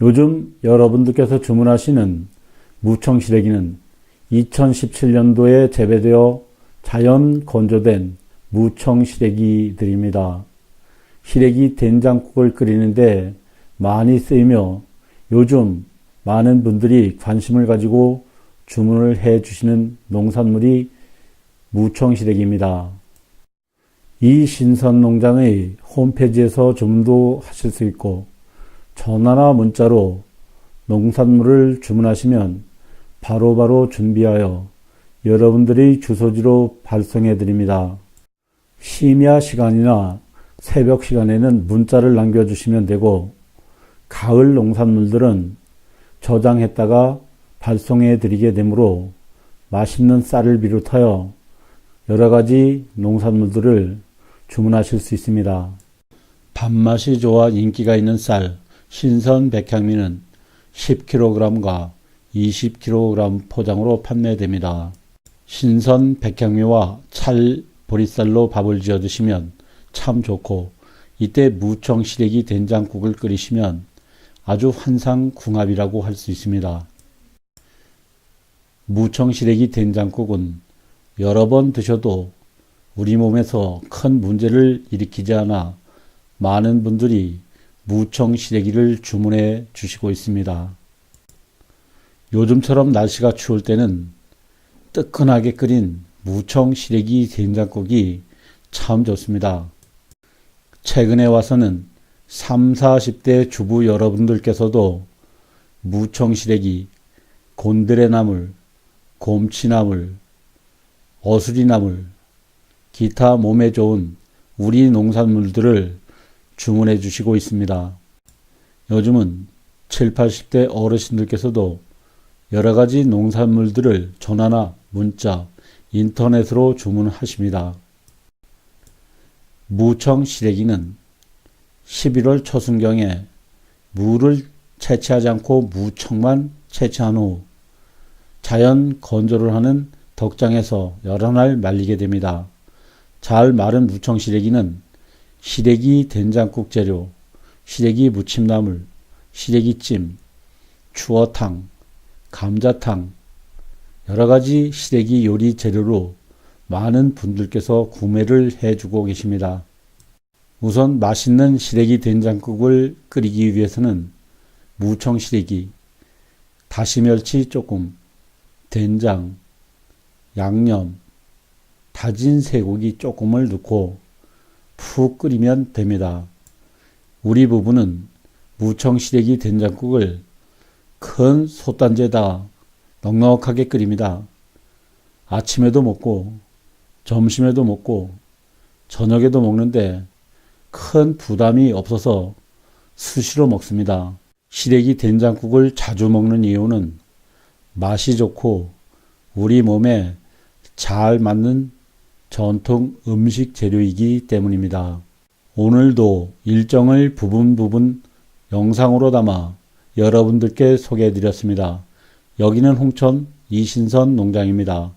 요즘 여러분들께서 주문하시는 무청시래기는 2017년도에 재배되어 자연 건조된 무청시래기들입니다. 시래기 된장국을 끓이는데 많이 쓰이며 요즘 많은 분들이 관심을 가지고 주문을 해 주시는 농산물이 무청시래기입니다. 이 신선농장의 홈페이지에서 주문도 하실 수 있고 전화나 문자로 농산물을 주문하시면 바로 바로 준비하여 여러분들의 주소지로 발송해 드립니다. 심야 시간이나 새벽 시간에는 문자를 남겨주시면 되고 가을 농산물들은 저장했다가 발송해 드리게 되므로 맛있는 쌀을 비롯하여 여러 가지 농산물들을 주문하실 수 있습니다. 밥맛이 좋아 인기가 있는 쌀 신선 백향미는 10kg과 20kg 포장으로 판매됩니다. 신선 백향미와 찰 보리쌀로 밥을 지어 드시면 참 좋고 이때 무청 시래기 된장국을 끓이시면 아주 환상 궁합이라고 할 수 있습니다. 무청 시래기 된장국은 여러 번 드셔도 우리 몸에서 큰 문제를 일으키지 않아 많은 분들이 무청 시래기를 주문해 주시고 있습니다. 요즘처럼 날씨가 추울 때는 뜨끈하게 끓인 무청 시래기 된장국이 참 좋습니다. 최근에 와서는 3, 40대 주부 여러분들께서도 무청 시래기, 곤드레나물, 곰치나물, 어수리나물, 기타 몸에 좋은 우리 농산물들을 주문해 주시고 있습니다. 요즘은 7, 80대 어르신들께서도 여러 가지 농산물들을 전화나 문자, 인터넷으로 주문하십니다. 무청 시래기는 11월 초순경에 무를 채취하지 않고 무청만 채취한 후 자연 건조를 하는 덕장에서 여러 날 말리게 됩니다. 잘 마른 무청 시래기는 시래기 된장국 재료, 시래기 무침나물, 시래기찜, 추어탕, 감자탕, 여러 가지 시래기 요리 재료로 많은 분들께서 구매를 해주고 계십니다. 우선 맛있는 시래기 된장국을 끓이기 위해서는 무청 시래기, 다시멸치 조금, 된장, 양념, 다진 쇠고기 조금을 넣고 푹 끓이면 됩니다. 우리 부부는 무청 시래기 된장국을 큰 솥단지에다 넉넉하게 끓입니다. 아침에도 먹고 점심에도 먹고 저녁에도 먹는데 큰 부담이 없어서 수시로 먹습니다. 시래기 된장국을 자주 먹는 이유는 맛이 좋고 우리 몸에 잘 맞는 전통 음식 재료이기 때문입니다. 오늘도 일정을 부분 부분 영상으로 담아 여러분들께 소개해 드렸습니다. 여기는 홍천 이신선 농장입니다.